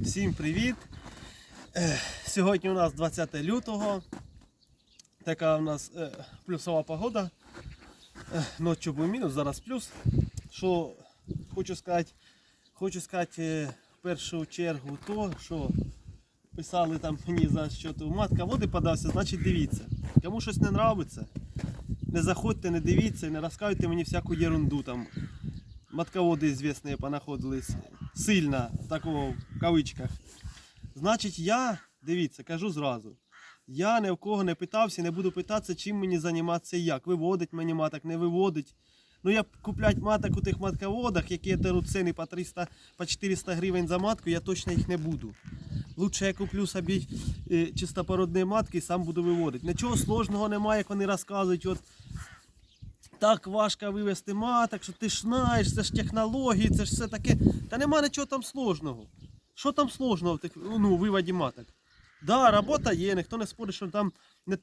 Всім привіт! Сьогодні у нас 20 лютого. Така у нас е, плюсова погода. Ночі був мінус, зараз плюс. Що хочу сказати, хочу сказати е, в першу чергу то, що писали там мені за що то матка води подався, значить дивіться. Кому щось не нравиться, не заходьте, не дивіться, не розказуйте мені всяку ерунду там. Матководы известные понаходились сильно, такого в кавичках. Значить, я, дивіться, кажу зразу. Я ні в кого не питався, не буду питатися, чим мені займатися і як. Виводить мені маток, не виводить. Ну я куплять маток у тих матководах, які беруть ціни по 300, по 400 гривень за матку, я точно їх не буду. Лучше я куплю собі е, чистопородні матки і сам буду виводити. Нічого сложного немає, як вони розказують. От так важко вивести маток, що ти ж знаєш, це ж технології, це ж все таке. Та нема нічого там сложного. Що там сложного в тих, ну, виводі маток? Да, робота є, ніхто не спорить, що там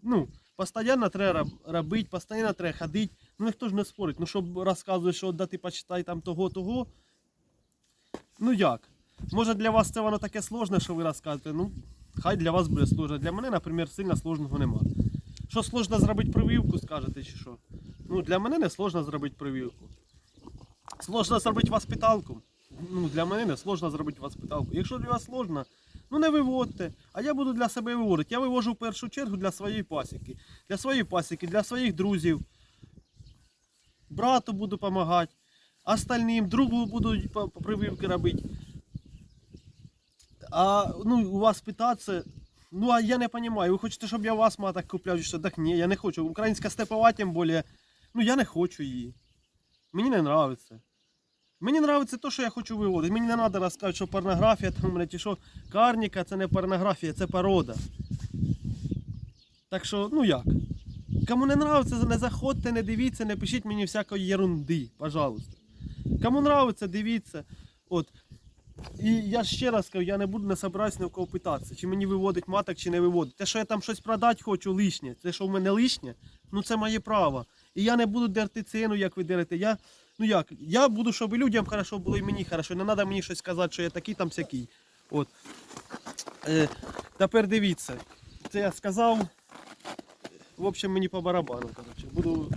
ну, постійно треба робити, постійно треба ходити. Ну ніхто ж не спорить. Ну щоб розказує, що да ти почитай там того, того. Ну як? Може для вас це воно таке сложне, що ви розказуєте? Ну, хай для вас буде сложно. Для мене, наприклад, сильно сложного нема. Що сложно зробити прививку, скажете, чи що? Ну, для мене не сложно зробити прививку. Сложно зробити воспиталку. Ну, для мене не сложно зробити воспиталку. Якщо для вас сложно, ну не виводьте. А я буду для себе виводити. Я вивожу в першу чергу для своєї пасіки. Для своєї пасіки, для своїх друзів. Брату буду допомагати. Остальним, другу буду прививки робити. А ну, у вас питатися, ну а я не розумію, ви хочете, щоб я вас маток купляв? Так ні, я не хочу. Українська степова, тим більше, ну я не хочу її. Мені не подобається. Мені подобається те, що я хочу виводити. Мені не треба розказувати, що порнографія там, блядь, що карніка це не порнографія, це порода. Так що, ну як? Кому не подобається, не заходьте, не дивіться, не пишіть мені всякої ерунди, пожалуйста. Кому подобається, дивіться. От. І я ще раз кажу, я не буду не собираюсь ні в кого питатися, чи мені виводить маток, чи не виводить. Те, що я там щось продати хочу лишнє, те, що в мене лишнє, ну це моє право. І я не буду дерти ціну, як ви дерете. Я, ну як, я буду, щоб і людям хорошо було, і мені хорошо. Не треба мені щось сказати, що я такий там сякий. От. Е, тепер дивіться. Це я сказав. В общем, мені по барабану. Коротше. Буду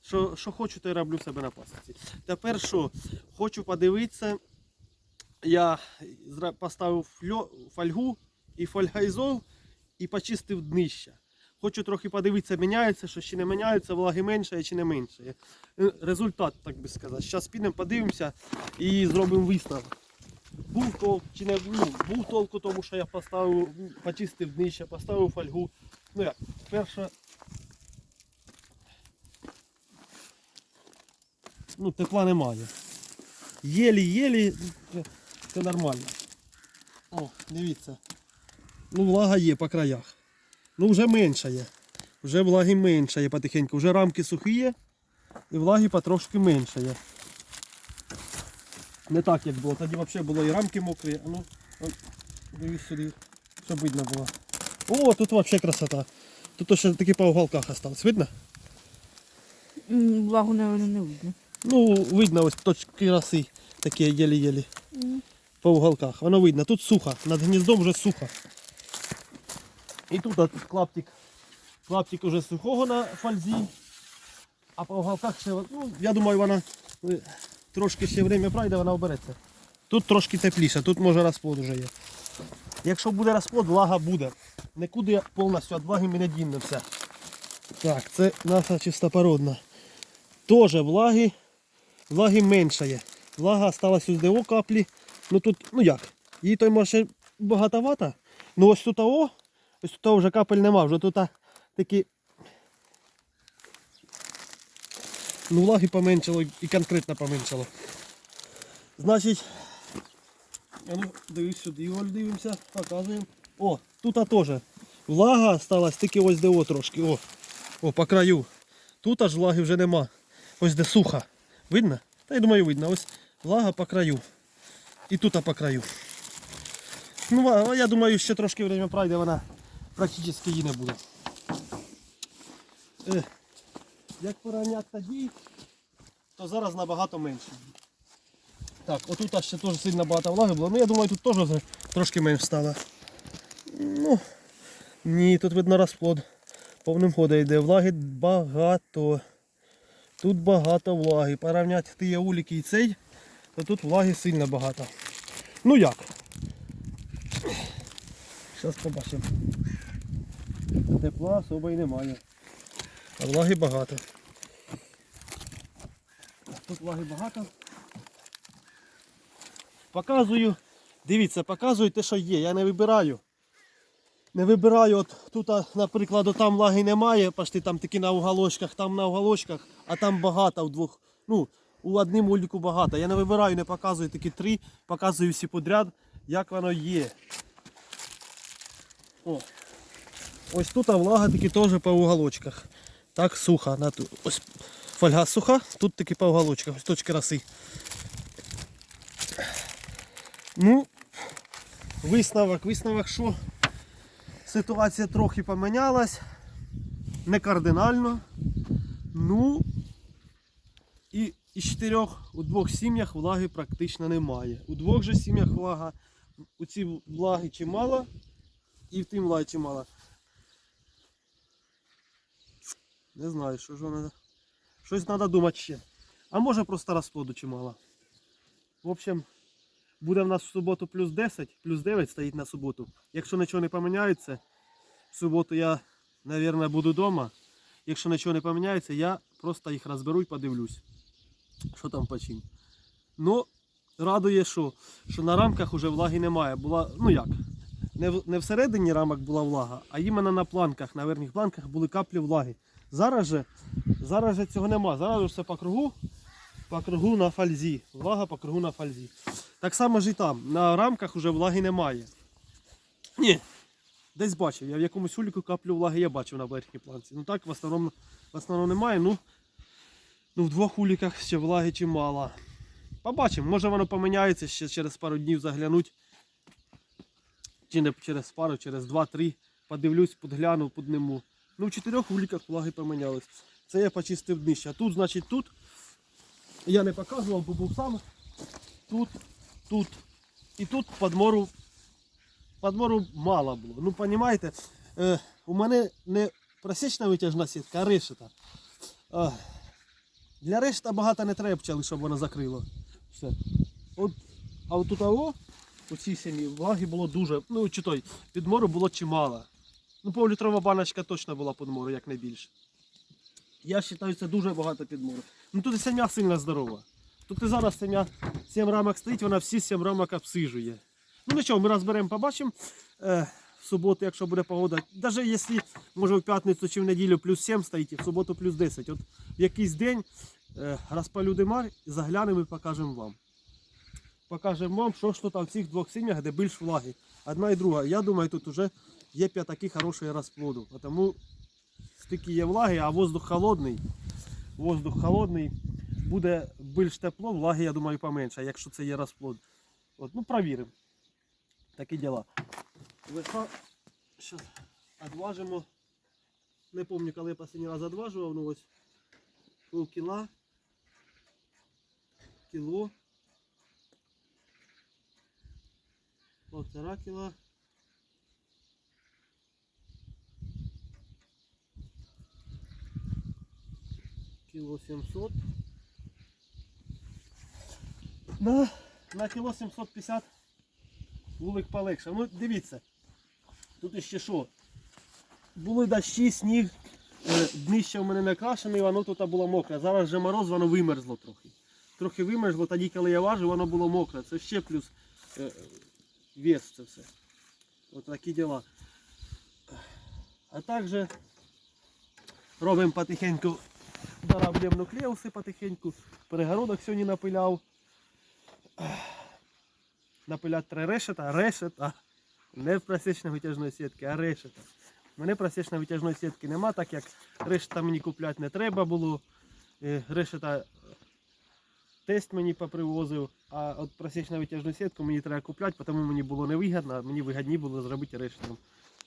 що, що хочу, то й роблю себе на пасіці. Тепер що? Хочу подивитися. Я поставив фольгу і фольгайзол і почистив днище. Хочу трохи подивитися, міняється, що чи не міняється, влаги менше чи не менше. Е, Результат, так би сказати. Зараз підемо, подивимося і зробимо висновок. Був толк чи не ну, був толку, тому що я поставив, почистив днище, поставив фольгу. Ну як, перше. Ну, тепла немає. Єлі-єлі, це- це нормально. О, дивіться. Ну, влага є по краях. Ну, вже менша є. Вже влаги менше є потихеньку. Вже рамки сухі є, і влаги потрошки менше є. Не так, як було. Тоді взагалі було і рамки мокрі. А ну, дивись сюди, щоб видно було. О, тут взагалі красота. Тут ще таки по уголках осталось. Видно? Влагу, наверное, не видно. Ну, видно ось точки роси, такі єлі-єлі. По уголках. Воно видно. Тут сухо. Над гніздом вже сухо. І тут клаптик. Клаптик уже сухого на фользі. А по уголках ще, ну, я думаю, вона е, трошки ще время пройде, вона обереться. Тут трошки тепліше, тут може розплод вже є. Якщо буде розплод, влага буде. Нікуди повністю від влаги ми не дінемося. Так, це наша чистопородна. Тоже влаги, влаги менше є. Влага осталась ось де о каплі. Ну тут, ну як, її той може ще багатовато. Ну ось тут о, ось тут вже капель нема, вже тут такі. Ну влаги поменшало і конкретно поменшало. Значить, а ну, дивись сюди, Оль, дивимося, показуємо. О, тут теж. Влага осталась тільки ось де о трошки. О, о, по краю. Тут аж влаги вже нема. Ось де сухо. Видно? Та я думаю, видно. Ось влага по краю. І тут по краю. Ну, я думаю, ще трошки время пройде, вона практично її не буде. Е, як порівняти тоді, то зараз набагато менше. Так, отут ще теж сильно багато влаги було. Ну я думаю, тут теж трошки менше стало. Ну, ні, тут видно розплод. Повним ходом йде. Влаги багато. Тут багато влаги. Порівняти ті уліки і цей, то тут влаги сильно багато. Ну як? Зараз побачимо. Тепла особо і немає. А влаги багато. Тут влаги багато. Показую. Дивіться, показую те, що є. Я не вибираю. Не вибираю, от тут, наприклад, там влаги немає, пошти там такі на уголочках, там на уголочках, а там багато в двох. Ну, у одним ульку багато. Я не вибираю, не показую такі три, показую всі подряд, як воно є. О. Ось тут влага таки теж по уголочках. Так ту- Ось фольга суха, тут таки по уголочках, ось точки роси. Ну, висновок, висновок, що ситуація трохи помінялась. Не кардинально. Ну і із чотирьох у двох сім'ях влаги практично немає. У двох же сім'ях влага, у цій влаги чимало, і в тим влаги чимало. Не знаю, що ж воно. Щось треба думати ще. А може просто розплоду чимало. В общем, буде в нас в суботу плюс 10, плюс 9 стоїть на суботу. Якщо нічого не поміняється, в суботу я, мабуть, буду вдома. Якщо нічого не поміняється, я просто їх розберу і подивлюсь, що там по чим. Ну, радує, що, що на рамках вже влаги немає. Була, ну як, не, в- не всередині рамок була влага, а іменно на планках, на верхніх планках були каплі влаги. Зараз же, зараз же цього нема. Зараз все по кругу, по кругу на фальзі. Влага по кругу на фальзі. Так само ж і там. На рамках вже влаги немає. Ні. Десь бачив. Я в якомусь уліку каплю влаги я бачив на верхній планці. Ну так в основному, в основному немає. Ну, ну в двох уліках ще влаги чимало. Побачимо, може воно поміняється ще через пару днів заглянуть. Чи не через пару, через два-три. Подивлюсь, подгляну, подниму. Ну, в чотирьох уліках влаги помінялись. Це я почистив днище. А тут, значить, тут. Я не показував, бо був сам. Тут, тут. І тут подмору, подмору мало було. Ну, розумієте, е, у мене не просічна витяжна сітка, а решета. Е, для решта багато не треба пчели, щоб вона закрила. Все. От, а от тут ао, у цій сім'ї влаги було дуже, ну чи той, підмору було чимало. Ну, півлітрова баночка точно була підмору, як найбільше. Я вважаю, це дуже багато підмору. Ну тут і сім'я сильно здорова. Тут і зараз сім'я 7 рамок стоїть, вона всі 7 рамок обсижує. Ну нічого, ми розберемо, побачимо. Е, в суботу, якщо буде погода. Навіть якщо, може в п'ятницю чи в неділю плюс 7 стоїть, і в суботу плюс 10. От в якийсь день е, розпалю димар заглянемо і покажемо вам. Покажемо вам, що ж тут в цих двох сім'ях, де більш влаги. Одна і друга. Я думаю, тут вже є п'ятаки хорошої розплоду. Тому стільки є влаги, а воздух холодний. Воздух холодний. Буде більш тепло, влаги, я думаю, поменше, якщо це є розплод. От, ну, провіримо. Такі діла. Лиха, зараз одважимо. Не пам'ятаю, коли я останній раз одважував, ну ось пол кіла, кіло, полтора кіла. Кіло 700. На, на кіло 750 вулик полегше. Ну дивіться, тут іще що? Були дощі, сніг, е, днище в мене накрашене, воно тут було мокре. Зараз вже мороз, воно вимерзло трохи. Трохи вимерзло, тоді, коли я важив, воно було мокре. Це ще плюс е, вес це все. От такі діла. А також робимо потихеньку, дораблюємо нуклеуси потихеньку. Перегородок сьогодні напиляв. Напиляти три решета, решета. Не просічної витяжної сітки, а решета. У мене просічної витяжної сітки нема, так як решета мені купляти не треба було. Е, Решета тест мені попривозив, а от просічну витяжну сітку мені треба купляти, тому мені було невигідно, мені вигідні було зробити решетом.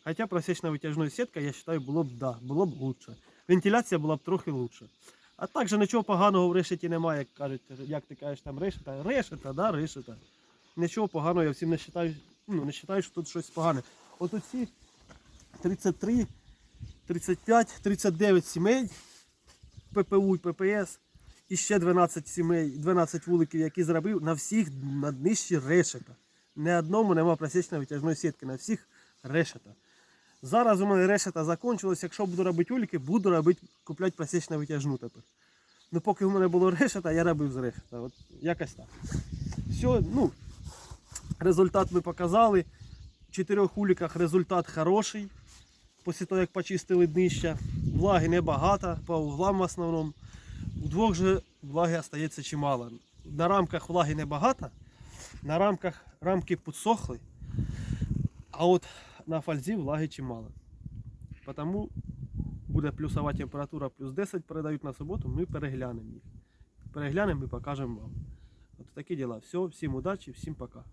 Хоча просічна витяжна сітка, я вважаю, було б да, було б лучше. Вентиляція була б трохи лучше. А так же нічого поганого в решеті немає, як кажуть, як ти кажеш, там решета, решета, да, решета. Нічого поганого, я всім не вважаю, ну, не вважаю, що тут щось погане. От оці 33, 35, 39 сімей ППУ і ППС і ще 12 сімей, 12 вуликів, які зробив, на всіх на днищі решета. Не одному нема просічної витяжної сітки, на всіх решета. Зараз у мене решета закончилось. Якщо буду робити уліки, буду робити, купляти просічну витяжну тепер. Ну поки в мене було решета, я робив з решета. От якось так. Все, ну, результат ми показали. В чотирьох уліках результат хороший. Після того, як почистили днища, влаги небагато, по углам в основному. У двох же влаги остається чимало. На рамках влаги небагато, на рамках рамки підсохли, а от на фальзі влаги чимало. Тому буде плюсова температура плюс 10 передають на суботу, ми переглянемо їх. Переглянемо і покажемо вам. От такі діла. Все, всім удачі, всім пока.